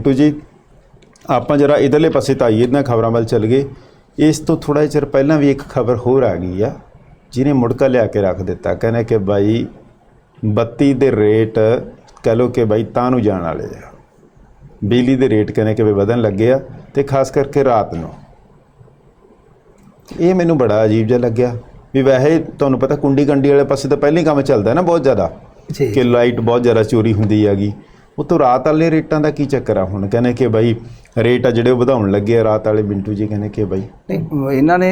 To ਜੀ ਆਪਾਂ ਜਰਾ ਇਧਰਲੇ ਪਾਸੇ ਤਾਂ ਆਈਏ ਇਹਨਾਂ ਖਬਰਾਂ ਵੱਲ ਚੱਲ ਗਏ। ਇਸ ਤੋਂ ਥੋੜਾ ਚਿਰ ਪਹਿਲਾਂ ਵੀ ਇੱਕ ਖਬਰ ਹੋਰ ਆ ਗਈ ਆ ਜਿਹਨੇ ਮੁੜਕਾ ਲਿਆ ਕੇ ਰੱਖ ਦਿੱਤਾ। ਕਹਿੰਦੇ ਕਿ ਬਾਈ ਬੱਤੀ ਦੇ ਰੇਟ ਕਹ ਲੋ ਕਿ ਬਾਈ ਤਾਂ ਨੂੰ ਜਾਣ ਵਾਲੇ ਆ। ਬਿਜਲੀ ਦੇ ਰੇਟ ਕਹਿੰਦੇ ਕਿ ਵਧਣ ਲੱਗੇ ਆ ਤੇ ਖਾਸ ਕਰਕੇ ਰਾਤ ਨੂੰ। ਇਹ ਮੈਨੂੰ ਬੜਾ ਅਜੀਬ ਜਿਹਾ ਲੱਗਿਆ। ਵੀ ਵੈਸੇ ਤੁਹਾਨੂੰ ਪਤਾ ਕੁੰਡੀ ਕੰਡੀ ਵਾਲੇ ਪਾਸੇ ਤਾਂ ਪਹਿਲਾਂ ਹੀ ਕੰਮ ਚੱਲਦਾ ਨਾ ਬਹੁਤ ਜ਼ਿਆਦਾ। ਕਿ ਲਾਈਟ ਬਹੁਤ ਜ਼ਿਆਦਾ ਚੋਰੀ ਹੁੰਦੀ ਹੈਗੀ। ਉਹ ਤੋਂ ਰਾਤ ਵਾਲੇ ਰੇਟਾਂ ਦਾ ਕੀ ਚੱਕਰ ਆ? ਹੁਣ ਕਹਿੰਦੇ ਕਿ ਬਾਈ ਰੇਟ ਆ ਜਿਹੜੇ ਉਹ ਵਧਾਉਣ ਲੱਗੇ ਆ ਰਾਤ ਵਾਲੇ ਬਿੰਟੂ ਜੀ ਕਹਿੰਦੇ ਕਿ ਬਾਈ ਨਹੀਂ ਇਹਨਾਂ ਨੇ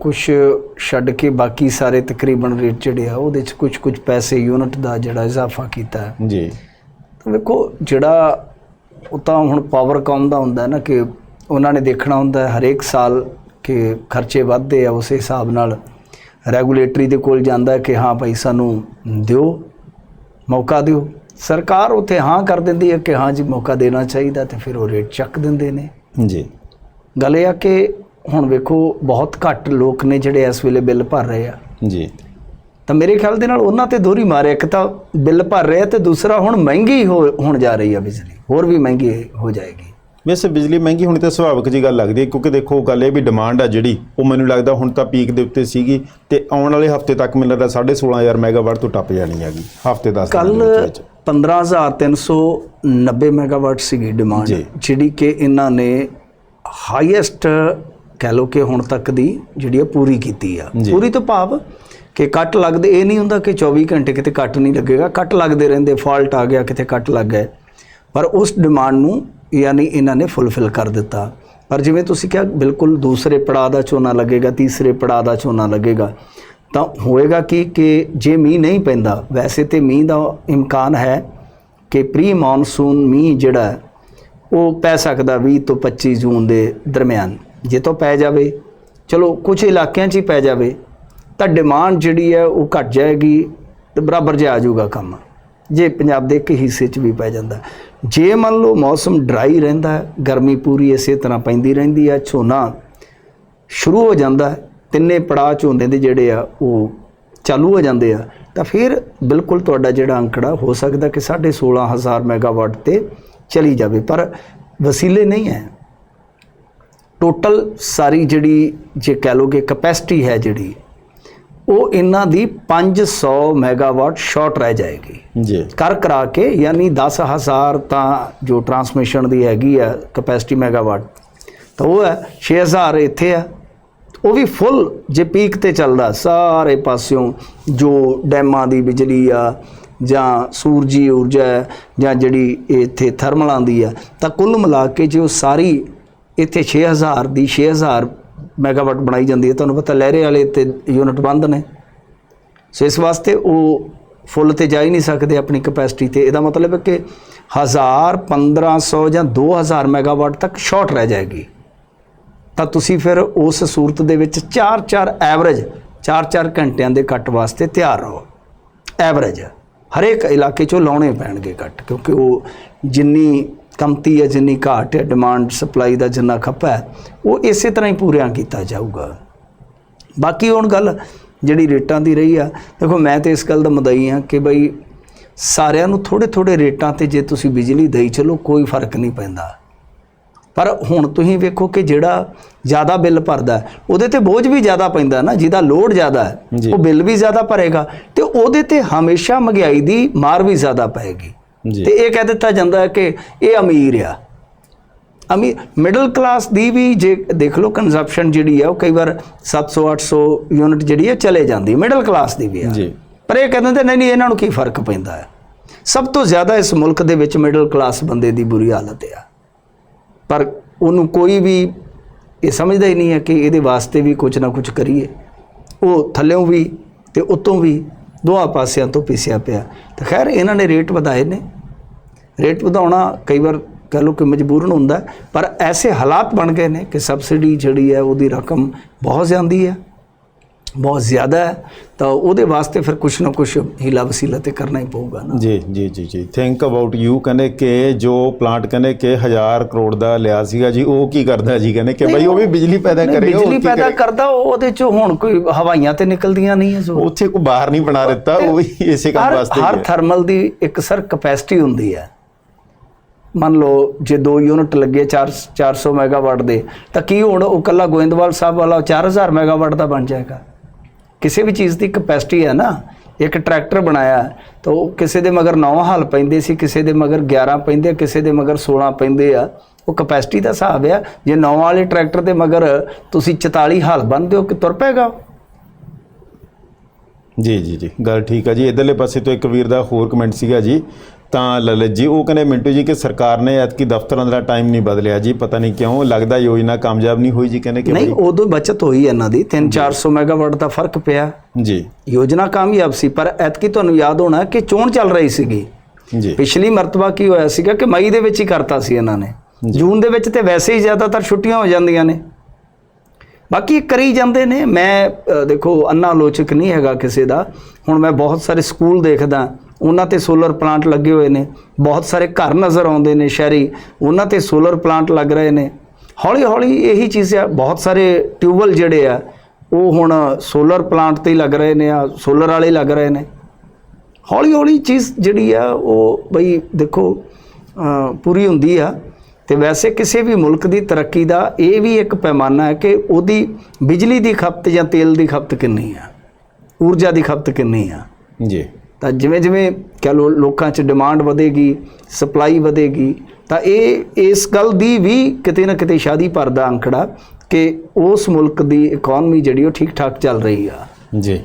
ਕੁਝ ਛੱਡ ਕੇ ਬਾਕੀ ਸਾਰੇ ਤਕਰੀਬਨ ਰੇਟ ਜਿਹੜੇ ਆ ਉਹਦੇ ਚ ਕੁਝ ਕੁਝ ਪੈਸੇ ਯੂਨਿਟ ਦਾ ਜਿਹੜਾ ਇਜ਼ਾਫਾ ਕੀਤਾ ਜੀ। ਵੇਖੋ ਜਿਹੜਾ ਉਹ ਤਾਂ ਹੁਣ ਪਾਵਰ ਕਾਮ ਦਾ ਹੁੰਦਾ ਨਾ ਕਿ ਉਹਨਾਂ ਨੇ ਦੇਖਣਾ ਹੁੰਦਾ ਹਰੇਕ ਸਾਲ ਕਿ ਖਰਚੇ ਵੱਧਦੇ ਆ ਉਸ ਹਿਸਾਬ ਨਾਲ। ਰੈਗੂਲੇਟਰੀ ਦੇ ਕੋਲ ਜਾਂਦਾ ਕਿ ਹਾਂ ਭਾਈ ਸਾਨੂੰ ਦਿਓ ਮੌਕਾ ਦਿਓ। ਸਰਕਾਰ ਉੱਥੇ ਹਾਂ ਕਰ ਦਿੰਦੀ ਹੈ ਕਿ ਹਾਂ ਜੀ ਮੌਕਾ ਦੇਣਾ ਚਾਹੀਦਾ ਤੇ ਫਿਰ ਉਹ ਰੇਟ ਚੱਕ ਦਿੰਦੇ ਨੇ। ਜੀ। ਗੱਲ ਇਹ ਆ ਕਿ ਹੁਣ ਵੇਖੋ ਬਹੁਤ ਘੱਟ ਲੋਕ ਨੇ ਜਿਹੜੇ ਇਸ ਵੇਲੇ ਬਿੱਲ ਭਰ ਰਹੇ ਆ। ਜੀ। ਤਾਂ ਮੇਰੇ ਖਿਆਲ ਦੇ ਨਾਲ ਉਹਨਾਂ ਤੇ ਦੋਹਰੀ ਮਾਰ ਇੱਕ ਤਾਂ ਬਿੱਲ ਭਰ ਰਹੇ ਆ ਤੇ ਦੂਸਰਾ ਹੁਣ ਮਹਿੰਗੀ ਹੋ- ਹੋਣ ਜਾ ਰਹੀ ਆ ਬਿਜਲੀ। ਹੋਰ ਵੀ ਮਹਿੰਗੀ ਹੋ ਜਾਏਗੀ। ਵੈਸੇ ਬਿਜਲੀ ਮਹਿੰਗੀ ਹੋਣੀ ਤਾਂ ਸੁਭਾਵਿਕ ਜੀ ਗੱਲ ਲੱਗਦੀ ਹੈ ਕਿਉਂਕਿ ਦੇਖੋ ਗੱਲ ਇਹ ਵੀ ਡਿਮਾਂਡ ਆ ਜਿਹੜੀ ਉਹ ਮੈਨੂੰ ਲੱਗਦਾ ਹੁਣ ਤਾਂ ਪੀਕ ਦੇ ਉੱਤੇ ਸੀਗੀ ਤੇ ਆਉਣ ਵਾਲੇ ਹਫ਼ਤੇ ਤੱਕ ਮੈਨੂੰ ਲੱਗਦਾ 16500 ਮੈਗਾਵਾਟ ਤੋਂ ਟੱਪ ਜਾਣੀ ਹੈਗੀ ਹਫ਼ਤੇ 10 ਕੱਲ ਦਿਨਾਂ ਦੇ ਵਿੱਚ। 15390 ਮੈਗਾਵਾਟ ਸੀਗੀ ਡਿਮਾਂਡ। ਜਿਹੜੀ ਕਿ ਇਹਨਾਂ ਨੇ ਹਾਈਐਸਟ ਕਹਿ ਲੋ ਕਿ ਹੁਣ ਤੱਕ ਦੀ ਜਿਹੜੀ ਆ ਪੂਰੀ ਕੀਤੀ ਆ। ਪੂਰੀ ਤੋਂ ਭਾਵ ਕਿ ਕੱਟ ਲੱਗਦੇ ਇਹ ਨਹੀਂ ਹੁੰਦਾ ਕਿ 24 ਘੰਟੇ ਕਿਤੇ ਕੱਟ ਨਹੀਂ ਲੱਗੇਗਾ ਕੱਟ ਲੱਗਦੇ ਰਹਿੰਦੇ ਫਾਲਟ ਆ ਗਿਆ ਕਿਤੇ ਕੱਟ ਲੱਗ ਗਏ ਪਰ ਉਸ ਡਿਮਾਂਡ ਨੂੰ ਯਾਨੀ ਇਹਨਾਂ ਨੇ ਫੁੱਲਫਿਲ ਕਰ ਦਿੱਤਾ ਪਰ ਜਿਵੇਂ ਤੁਸੀਂ ਕਿਹਾ ਬਿਲਕੁਲ ਦੂਸਰੇ ਪੜਾਅ ਦਾ ਝੋਨਾ ਲੱਗੇਗਾ ਤੀਸਰੇ ਪੜਾਅ ਦਾ ਝੋਨਾ ਲੱਗੇਗਾ ਤਾਂ ਹੋਏਗਾ ਕੀ ਕਿ ਜੇ ਮੀਂਹ ਨਹੀਂ ਪੈਂਦਾ, ਵੈਸੇ ਤੇ ਮੀਂਹ ਦਾ ਇਮਕਾਨ ਹੈ ਕਿ ਪ੍ਰੀ ਮੌਨਸੂਨ ਮੀਂਹ ਜਿਹੜਾ ਉਹ ਪੈ ਸਕਦਾ 20 ਤੋਂ 25 ਜੂਨ ਦੇ ਦਰਮਿਆਨ। ਜੇ ਤੋਂ ਪੈ ਜਾਵੇ, ਚਲੋ ਕੁਝ ਇਲਾਕਿਆਂ 'ਚ ਹੀ ਪੈ ਜਾਵੇ, ਤਾਂ ਡਿਮਾਂਡ ਜਿਹੜੀ ਹੈ ਉਹ ਘਟ ਜਾਏਗੀ ਤੇ ਬਰਾਬਰ ਜੇ ਆ ਜਾਊਗਾ ਕੰਮ। ਜੇ ਪੰਜਾਬ ਦੇ ਇੱਕ ਹਿੱਸੇ 'ਚ ਵੀ ਪੈ ਜਾਂਦਾ। ਜੇ ਮੰਨ ਲਓ ਮੌਸਮ ਡਰਾਈ ਰਹਿੰਦਾ ਗਰਮੀ ਪੂਰੀ ਇਸੇ ਤਰ੍ਹਾਂ ਪੈਂਦੀ ਰਹਿੰਦੀ ਹੈ, ਝੋਨਾ ਸ਼ੁਰੂ ਹੋ ਜਾਂਦਾ ਤਿੰਨੇ ਪੜਾਅ ਝੋਨੇ ਦੇ ਜਿਹੜੇ ਆ ਉਹ ਚਾਲੂ ਹੋ ਜਾਂਦੇ ਆ। ਤਾਂ ਫਿਰ ਬਿਲਕੁਲ ਤੁਹਾਡਾ ਜਿਹੜਾ ਅੰਕੜਾ ਹੋ ਸਕਦਾ ਕਿ 16500 ਮੈਗਾਵਾਟ ਤੇ ਚਲੀ ਜਾਵੇ ਪਰ ਵਸੀਲੇ ਨਹੀਂ ਹੈ। ਟੋਟਲ ਸਾਰੀ ਜਿਹੜੀ ਜੇ ਕਹਿ ਲੋਗੇ ਕਪੈਸਿਟੀ ਹੈ ਜਿਹੜੀ ਉਹ ਇਹਨਾਂ ਦੀ 500 ਮੈਗਾਵਾਟ ਸ਼ਾਰਟ ਰਹਿ ਜਾਏਗੀ। ਜੀ। ਕਰ ਕਰਾ ਕੇ ਯਾਨੀ 10000 ਤਾਂ ਜੋ ਟਰਾਂਸਮਿਸ਼ਨ ਦੀ ਹੈਗੀ ਆ ਕਪੈਸਿਟੀ ਮੈਗਾਵਾਟ ਤਾਂ ਉਹ ਹੈ 6000 ਇੱਥੇ ਆ। ਉਹ ਵੀ ਫੁੱਲ ਜੇ ਪੀਕ ਤੇ ਚੱਲਦਾ ਸਾਰੇ ਪਾਸਿਓਂ ਜੋ ਡੈਮਾਂ ਦੀ ਬਿਜਲੀ ਆ ਜਾਂ ਸੂਰਜੀ ਊਰਜਾ ਜਾਂ ਜਿਹੜੀ ਇੱਥੇ ਥਰਮਲ ਆਉਂਦੀ ਆ, ਤਾਂ ਕੁੱਲ ਮਿਲਾ ਕੇ ਜੇ ਉਹ ਸਾਰੀ ਇੱਥੇ 6000 ਦੀ 6000 ਮੈਗਾਵਾਟ ਬਣਾਈ ਜਾਂਦੀ ਹੈ, ਤੁਹਾਨੂੰ ਪਤਾ ਲਹਿਰੇ ਵਾਲੇ ਤੇ ਯੂਨਿਟ ਬੰਦ ਨੇ। ਸੋ ਇਸ ਵਾਸਤੇ ਉਹ ਫੁੱਲ ਤੇ ਜਾ ਹੀ ਨਹੀਂ ਸਕਦੇ ਆਪਣੀ ਕਪੈਸਿਟੀ ਤੇ। ਇਹਦਾ ਮਤਲਬ ਹੈ ਕਿ 1000 1500 ਜਾਂ 2000 ਮੈਗਾਵਾਟ ਤੱਕ ਸ਼ਾਰਟ ਰਹਿ ਜਾਏਗੀ। ਤਾਂ ਤੁਸੀਂ ਫਿਰ ਉਸ ਸੂਰਤ ਦੇ ਵਿੱਚ 4-4 ਐਵਰੇਜ 4-4 ਘੰਟਿਆਂ ਦੇ ਕੱਟ ਵਾਸਤੇ ਤਿਆਰ ਰਹੋ। ਐਵਰੇਜ, ਹਰੇਕ ਇਲਾਕੇ 'ਚੋਂ ਲਾਉਣੇ ਪੈਣਗੇ ਕੱਟ, ਕਿਉਂਕਿ ਉਹ ਜਿੰਨੀ ਕਮਤੀ ਹੈ, ਜਿੰਨੀ ਘਾਟ ਹੈ ਡਿਮਾਂਡ ਸਪਲਾਈ ਦਾ ਜਿੰਨਾ ਖੱਪਾ ਹੈ, ਉਹ ਇਸੇ ਤਰ੍ਹਾਂ ਹੀ ਪੂਰਿਆਂ ਕੀਤਾ ਜਾਊਗਾ। ਬਾਕੀ ਹੁਣ ਗੱਲ ਜਿਹੜੀ ਰੇਟਾਂ ਦੀ ਰਹੀ ਆ, ਦੇਖੋ ਮੈਂ ਤੇ ਇਸ ਗੱਲ ਦਾ ਮਦਈ ਆ ਕਿ ਬਈ ਸਾਰਿਆਂ ਨੂੰ ਥੋੜੇ ਥੋੜੇ ਰੇਟਾਂ ਤੇ ਜੇ ਤੁਸੀਂ ਬਿਜਲੀ ਦੇਈ ਚਲੋ, ਕੋਈ ਫ਼ਰਕ ਨਹੀਂ ਪੈਂਦਾ। ਪਰ ਹੁਣ ਤੁਸੀਂ ਵੇਖੋ ਕਿ ਜਿਹੜਾ ਜ਼ਿਆਦਾ ਬਿੱਲ ਭਰਦਾ ਉਹਦੇ ਤੇ ਬੋਝ ਵੀ ਜ਼ਿਆਦਾ ਪੈਂਦਾ ਨਾ ਜਿਹਦਾ ਲੋਡ ਜ਼ਿਆਦਾ ਹੈ। ਉਹ ਬਿੱਲ ਵੀ ਜ਼ਿਆਦਾ ਭਰੇਗਾ ਤੇ ਉਹਦੇ ਤੇ ਹਮੇਸ਼ਾ ਮਹਿੰਗਾਈ ਦੀ ਮਾਰ ਵੀ ਜ਼ਿਆਦਾ ਪਏਗੀ। ਤੇ ਇਹ ਕਹਿ ਦਿੱਤਾ ਜਾਂਦਾ ਹੈ ਕਿ ਇਹ ਅਮੀਰ ਆ। ਅਮੀਰ ਮਿਡਲ ਕਲਾਸ ਦੀ ਵੀ ਜੇ ਦੇਖ ਲਓ ਕੰਜ਼ੰਪਸ਼ਨ ਜਿਹੜੀ ਆ ਉਹ ਕਈ ਵਾਰ 700 800 ਯੂਨਿਟ ਜਿਹੜੀ ਹੈ ਚਲੇ ਜਾਂਦੀ ਮਿਡਲ ਕਲਾਸ ਦੀ ਵੀ ਆ। ਜੀ। ਪਰ ਇਹ ਕਹਿੰਦੇ ਨੇ ਨਹੀਂ ਨਹੀਂ ਇਹਨਾਂ ਨੂੰ ਕੀ ਫ਼ਰਕ ਪੈਂਦਾ ਹੈ? ਸਭ ਤੋਂ ਜ਼ਿਆਦਾ ਇਸ ਮੁਲਕ ਦੇ ਵਿੱਚ ਮਿਡਲ ਕਲਾਸ ਬੰਦੇ ਦੀ ਬੁਰੀ ਹਾਲਤ ਆ। ਪਰ ਉਹਨੂੰ ਕੋਈ ਵੀ ਇਹ ਸਮਝਦਾ ਹੀ ਨਹੀਂ ਹੈ ਕਿ ਇਹਦੇ ਵਾਸਤੇ ਵੀ ਕੁਝ ਨਾ ਕੁਝ ਕਰੀਏ। ਉਹ ਥੱਲਿਓਂ ਵੀ ਤੇ ਉੱਤੋਂ ਵੀ ਦੋਹਾਂ ਪਾਸਿਆਂ ਤੋਂ ਪਿਸਿਆ ਪਿਆ। ਤਾਂ ਖੈਰ ਇਹਨਾਂ ਨੇ ਰੇਟ ਵਧਾਏ ਨੇ। ਰੇਟ ਵਧਾਉਣਾ ਕਈ ਵਾਰ ਕਹ ਲਓ ਕਿ ਮਜਬੂਰਨ ਹੁੰਦਾ ਪਰ ਐਸੇ ਹਾਲਾਤ ਬਣ ਗਏ ਨੇ ਕਿ ਸਬਸਿਡੀ ਜਿਹੜੀ ਹੈ ਉਹਦੀ ਰਕਮ ਬਹੁਤ ਜ਼ਿਆਦੀ ਹੈ। ਬਹੁਤ ਜ਼ਿਆਦਾ ਹੈ ਤਾਂ ਉਹਦੇ ਵਾਸਤੇ ਫਿਰ ਕੁਛ ਨਾ ਕੁਛ ਹੀਲਾ ਵਸੀਲਾ ਤੇ ਕਰਨਾ ਹੀ ਪਊਗਾ ਨਾ। ਜੀ ਜੀ ਜੀ ਜੀ। ਥਿੰਕ ਅਬਾਊਟ ਯੂ ਕਹਿੰਦੇ ਕਿ ਜੋ ਪਲਾਂਟ ਕਹਿੰਦੇ ਕਿ 1000 ਕਰੋੜ ਦਾ ਲਿਆ ਸੀਗਾ ਜੀ ਉਹ ਕੀ ਕਰਦਾ ਜੀ ਕਹਿੰਦੇ ਕਿ ਬਈ ਉਹ ਵੀ ਬਿਜਲੀ ਪੈਦਾ ਨਹੀਂ, ਕਰੇਗਾ ਬਿਜਲੀ ਪੈਦਾ ਕਰਦਾ ਉਹਦੇ ਚੋਂ ਹੁਣ ਕੋਈ ਹਵਾਈਆਂ ਤੇ ਨਿਕਲਦੀਆਂ ਨਹੀਂ ਜੋ। ਉੱਥੇ ਕੋਈ ਬਾਹਰ ਨਹੀਂ ਬਣਾ ਦਿੱਤਾ ਉਹ ਵੀ ਇਸੇ ਕੰਮ ਵਾਸਤੇ ਹਰ। ਥਰਮਲ ਦੀ ਇੱਕ ਸਰ ਕਪੈਸਿਟੀ ਹੁੰਦੀ ਹੈ। ਮੰਨ ਲਓ ਜੇ ਦੋ ਯੂਨਿਟ ਲੱਗੇ 4 400 ਮੈਗਾਵਾਟ ਦੇ ਤਾਂ ਕੀ ਹੁਣ ਉਹ ਕੱਲਾ ਗੋਇੰਦਵਾਲ ਸਾਹਿਬ ਵਾਲਾ 4000 ਮੈਗਾਵਾਟ ਦਾ ਬਣ ਜਾਏਗਾ? ਕਿਸੇ ਵੀ ਚੀਜ਼ ਦੀ ਕਪੈਸਿਟੀ ਹੈ ਨਾ ਇੱਕ ਟਰੈਕਟਰ ਬਣਾਇਆ ਤਾਂ ਉਹ ਕਿਸੇ ਦੇ ਮਗਰ 9 ਹਲ ਪੈਂਦੇ ਸੀ ਕਿਸੇ ਦੇ ਮਗਰ 11 ਪੈਂਦੇ ਆ, ਕਿਸੇ ਦੇ ਮਗਰ 16 ਪੈਂਦੇ ਆ ਉਹ ਕਪੈਸਿਟੀ ਦਾ ਹਿਸਾਬ ਆ ਜੇ 9 ਵਾਲੇ ਟਰੈਕਟਰ ਦੇ ਮਗਰ ਤੁਸੀਂ 44 ਹਲ ਬੰਨਦੇ ਹੋ ਕਿ ਤੁਰ ਪਏਗਾ ਜੀ ਜੀ ਜੀ ਗੱਲ ਠੀਕ ਆ ਜੀ। ਇਧਰਲੇ ਪਾਸੇ ਤੋਂ ਇੱਕ ਵੀਰ ਦਾ ਹੋਰ ਕਮੈਂਟ ਸੀਗਾ ਜੀ। ਤਾਂ ਲਲਿਤ ਜੀ ਉਹ ਕਹਿੰਦੇ ਮਿੰਟੂ ਜੀ ਕਿ ਸਰਕਾਰ ਨੇ ਐਤਕੀ ਦਫ਼ਤਰਾਂ ਦਾ ਟਾਈਮ ਨਹੀਂ ਬਦਲਿਆ। ਜੀ ਪਤਾ ਨਹੀਂ ਕਿਉਂ ਲੱਗਦਾ ਯੋਜਨਾ ਕਾਮਯਾਬ ਨਹੀਂ ਹੋਈ ਜੀ ਕਹਿੰਦੇ ਕਿ ਨਹੀਂ ਉਦੋਂ ਬਚਤ ਹੋਈ ਇਹਨਾਂ ਦੀ। 3-400 ਮੈਗਾਵਾਟ ਦਾ ਫ਼ਰਕ ਪਿਆ। ਜੀ। ਯੋਜਨਾ ਕਾਮਯਾਬ ਸੀ ਪਰ ਐਤਕੀ ਤੁਹਾਨੂੰ ਯਾਦ ਹੋਣਾ ਕਿ ਚੋਣ ਚੱਲ ਰਹੀ ਸੀਗੀ। ਜੀ। ਪਿਛਲੀ ਮਰਤਬਾ ਕੀ ਹੋਇਆ ਸੀਗਾ ਕਿ ਮਈ ਦੇ ਵਿੱਚ ਹੀ ਕਰਤਾ ਸੀ ਇਹਨਾਂ ਨੇ। ਜੂਨ ਦੇ ਵਿੱਚ ਤੇ ਵੈਸੇ ਹੀ ਜ਼ਿਆਦਾਤਰ ਛੁੱਟੀਆਂ ਹੋ ਜਾਂਦੀਆਂ ਨੇ। ਬਾਕੀ ਕਰੀ ਜਾਂਦੇ ਨੇ। ਮੈਂ ਦੇਖੋ ਅੰਨਾ ਆਲੋਚਕ ਨਹੀਂ ਹੈਗਾ ਕਿਸੇ ਦਾ। ਹੁਣ ਮੈਂ ਬਹੁਤ ਸਾਰੇ ਸਕੂਲ ਦੇਖਦਾ। ਉਹਨਾਂ ਤੇ ਸੋਲਰ ਪਲਾਂਟ ਲੱਗੇ ਹੋਏ ਨੇ। ਬਹੁਤ ਸਾਰੇ ਘਰ ਨਜ਼ਰ ਆਉਂਦੇ ਨੇ ਸ਼ਹਿਰੀ। ਉਹਨਾਂ ਤੇ ਸੋਲਰ ਪਲਾਂਟ ਲੱਗ ਰਹੇ ਨੇ। ਹੌਲੀ ਹੌਲੀ ਇਹੀ ਚੀਜ਼ ਆ। ਬਹੁਤ ਸਾਰੇ ਟਿਊਬਲ ਜਿਹੜੇ ਆ, ਉਹ ਹੁਣ ਸੋਲਰ ਪਲਾਂਟ ਤੇ ਹੀ ਲੱਗ ਰਹੇ ਨੇ ਆ। ਸੋਲਰ ਵਾਲੇ ਲੱਗ ਰਹੇ ਨੇ। ਹੌਲੀ ਹੌਲੀ ਚੀਜ਼ ਜਿਹੜੀ ਆ, ਉਹ ਬਈ ਦੇਖੋ ਪੂਰੀ ਹੁੰਦੀ ਆ। ਤੇ ਵੈਸੇ ਕਿਸੇ ਵੀ ਮੁਲਕ ਦੀ ਤਰੱਕੀ ਦਾ ਇਹ ਵੀ ਇੱਕ ਪੈਮਾਨਾ ਹੈ ਕਿ ਉਹਦੀ ਬਿਜਲੀ ਦੀ ਖਪਤ ਜਾਂ ਤੇਲ ਦੀ ਖਪਤ ਕਿੰਨੀ ਆ? ਊਰਜਾ ਦੀ ਖਪਤ ਕਿੰਨੀ ਆ? ਜੀ। ਤਾਂ ਜਿਵੇਂ ਜਿਵੇਂ ਕਹ ਲੋ ਲੋਕਾਂ 'ਚ ਡਿਮਾਂਡ ਵਧੇਗੀ ਸਪਲਾਈ ਵਧੇਗੀ ਤਾਂ ਇਹ ਇਸ ਗੱਲ ਦੀ ਵੀ ਕਿਤੇ ਨਾ ਕਿਤੇ ਸ਼ਾਦੀ ਭਰਦਾ ਅੰਕੜਾ ਕਿ ਉਸ ਮੁਲਕ ਦੀ ਇਕਨੋਮੀ ਜਿਹੜੀ ਉਹ ਠੀਕ ਠਾਕ ਚੱਲ ਰਹੀ ਆ। ਜੀ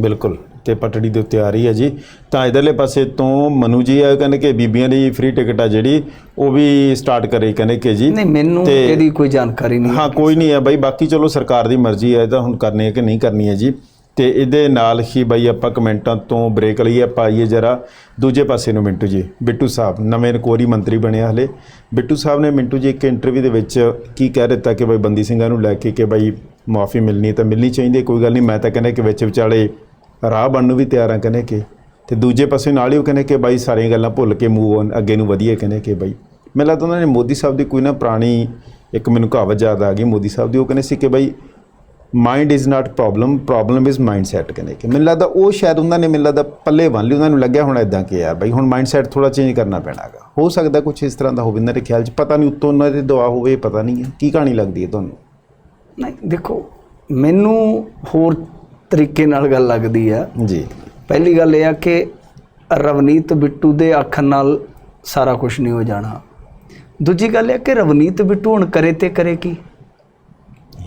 ਬਿਲਕੁਲ। ਤੇ ਪਟੜੀ ਦੇ ਉੱਤੇ ਆ ਰਹੀ ਹੈ ਜੀ। ਤਾਂ ਇਧਰਲੇ ਪਾਸੇ ਤੋਂ ਮਨੂ ਜੀ ਆ ਕਹਿੰਦੇ ਕਿ ਬੀਬੀਆਂ ਦੀ ਫ੍ਰੀ ਟਿਕਟ ਆ ਜਿਹੜੀ ਉਹ ਵੀ ਸਟਾਰਟ ਕਰੇ ਕਹਿੰਦੇ ਕਿ ਜੀ। ਨਹੀਂ ਮੈਨੂੰ ਇਹਦੀ ਕੋਈ ਜਾਣਕਾਰੀ ਨਹੀਂ। ਹਾਂ ਕੋਈ ਨਹੀਂ ਹੈ ਬਾਈ ਬਾਕੀ ਚਲੋ ਸਰਕਾਰ ਦੀ ਮਰਜ਼ੀ ਹੈ ਇਹ ਤਾਂ ਹੁਣ ਕਰਨੀ ਹੈ ਕਿ ਨਹੀਂ ਕਰਨੀ ਹੈ ਜੀ। ਤੇ ਇਹਦੇ ਨਾਲ ਹੀ ਬਾਈ ਆਪਾਂ ਕਮੈਂਟਾਂ ਤੋਂ ਬ੍ਰੇਕ ਲਈਏ ਆਪਾਂ ਆਈਏ ਜਰਾ। ਦੂਜੇ ਪਾਸੇ ਨੂੰ ਮਿੰਟੂ ਜੀ, ਬਿੱਟੂ ਸਾਹਿਬ, ਨਵੇਂ ਕੋਰੀ ਮੰਤਰੀ ਬਣਿਆ ਹਲੇ। ਬਿੱਟੂ ਸਾਹਿਬ ਨੇ ਮਿੰਟੂ ਜੀ, ਇੱਕ ਇੰਟਰਵਿਊ ਦੇ ਵਿੱਚ ਕੀ ਕਹਿ ਦਿੱਤਾ ਕਿ ਬਾਈ ਬੰਦੀ ਸਿੰਘਾਂ ਨੂੰ ਲੈ ਕੇ ਕਿ ਬਾਈ ਮਾਫੀ ਮਿਲਣੀ ਤਾਂ ਮਿਲਣੀ ਚਾਹੀਦੀ, ਕੋਈ ਗੱਲ ਨਹੀਂ, ਮੈਂ ਤਾਂ ਕਹਿੰਦਾ ਕਿ ਵਿੱਚ ਵਿਚਾਲੇ ਰਾਹ ਬਣਨ ਨੂੰ ਵੀ ਤਿਆਰ ਹਾਂ ਕਹਿੰਦੇ ਕਿ। ਤੇ ਦੂਜੇ ਪਾਸੇ ਨਾਲ ਹੀ ਉਹ ਕਹਿੰਦੇ ਕਿ ਬਾਈ ਸਾਰੀਆਂ ਗੱਲਾਂ ਭੁੱਲ ਕੇ ਮੂਵ ਔਨ ਅੱਗੇ ਨੂੰ ਵਧੀਆ ਕਹਿੰਦੇ ਕਿ ਬਾਈ। ਮੈਨੂੰ ਲੱਗਦਾ ਉਹਨਾਂ ਨੇ ਮੋਦੀ ਸਾਹਿਬ ਦੀ ਕੋਈ ਨਾ ਪੁਰਾਣੀ, ਇੱਕ ਮੈਨੂੰ ਕਹਾਵਤ ਯਾਦ ਆ ਗਈ, ਮੋਦੀ ਸਾਹਿਬ ਦੀ, ਉਹ ਕਹਿੰਦੇ ਸੀ ਕਿ ਬਾਈ mind is not problem problem is mind set ਕਹਿੰਦੇ ਕਿ ਮੈਨੂੰ ਲੱਗਦਾ ਉਹ ਸ਼ਾਇਦ ਉਹਨਾਂ ਨੇ ਮੈਨੂੰ ਲੱਗਦਾ ਪੱਲੇ ਬੰਨ ਲਈ ਉਹਨਾਂ ਨੂੰ ਲੱਗਿਆ ਹੁਣ ਇਦਾਂ ਕਿ ਯਾਰ ਬਾਈ ਹੁਣ ਮਾਈਂਡ ਸੈਟ ਥੋੜਾ ਚੇਂਜ ਕਰਨਾ ਪੈਣਾਗਾ ਹੋ ਸਕਦਾ ਕੁਝ ਇਸ ਤਰ੍ਹਾਂ ਦਾ ਹੋਵੇ ਇਹਨਾਂ ਦੇ ਖਿਆਲ 'ਚ ਪਤਾ ਨਹੀਂ ਉੱਤੋਂ ਉਹਨਾਂ ਦੀ ਦੁਆ ਹੋਵੇ ਪਤਾ ਨਹੀਂ ਹੈ। ਕੀ ਕਹਾਣੀ ਲੱਗਦੀ ਹੈ ਤੁਹਾਨੂੰ? ਨਹੀਂ ਦੇਖੋ ਮੈਨੂੰ ਹੋਰ ਤਰੀਕੇ ਨਾਲ ਗੱਲ ਲੱਗਦੀ ਆ। ਜੀ। ਪਹਿਲੀ ਗੱਲ ਇਹ ਆ ਕਿ ਰਵਨੀਤ ਬਿੱਟੂ ਦੇ ਆਖਣ ਨਾਲ ਸਾਰਾ ਕੁਝ ਨਹੀਂ ਹੋ ਜਾਣਾ। ਦੂਜੀ ਗੱਲ ਇਹ ਆ ਕਿ ਰਵਨੀਤ ਬਿੱਟੂ ਹੁਣ ਕਰੇ ਤੇ ਕਰੇ ਕੀ?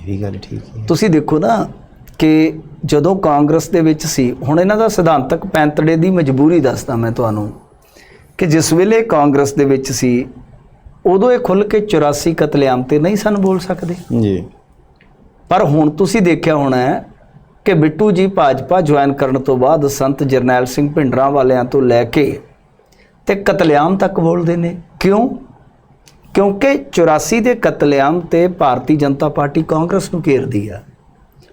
ਇਹ ਵੀ ਗੱਲ ਠੀਕ ਹੈ ਤੁਸੀਂ ਦੇਖੋ ਨਾ ਕਿ ਜਦੋਂ ਕਾਂਗਰਸ ਦੇ ਵਿੱਚ ਸੀ ਹੁਣ ਇਹਨਾਂ ਦਾ ਸਿਧਾਂਤਕ ਪੈਂਤੜੇ ਦੀ ਮਜਬੂਰੀ ਦੱਸਦਾ ਮੈਂ ਤੁਹਾਨੂੰ ਕਿ ਜਿਸ ਵੇਲੇ ਕਾਂਗਰਸ ਦੇ ਵਿੱਚ ਸੀ ਉਦੋਂ ਇਹ ਖੁੱਲ ਕੇ 84 ਕਤਲੇਆਮ ਤੇ ਨਹੀਂ ਸਨ ਬੋਲ ਸਕਦੇ। ਜੀ। ਪਰ ਹੁਣ ਤੁਸੀਂ ਦੇਖਿਆ ਹੋਣਾ ਕਿ ਬਿੱਟੂ ਜੀ ਭਾਜਪਾ ਜੁਆਇਨ ਕਰਨ ਤੋਂ ਬਾਅਦ ਸੰਤ ਜਰਨੈਲ ਸਿੰਘ ਭਿੰਡਰਾਂ ਵਾਲਿਆਂ ਤੋਂ ਲੈ ਕੇ ਤੇ ਕਤਲੇਆਮ ਤੱਕ ਬੋਲਦੇ ਨੇ। ਕਿਉਂ? ਕਿਉਂਕਿ 84 ਦੇ ਕਤਲੇਆਮ ਤੇ ਭਾਰਤੀ ਜਨਤਾ ਪਾਰਟੀ ਕਾਂਗਰਸ ਨੂੰ ਘੇਰਦੀ ਆ।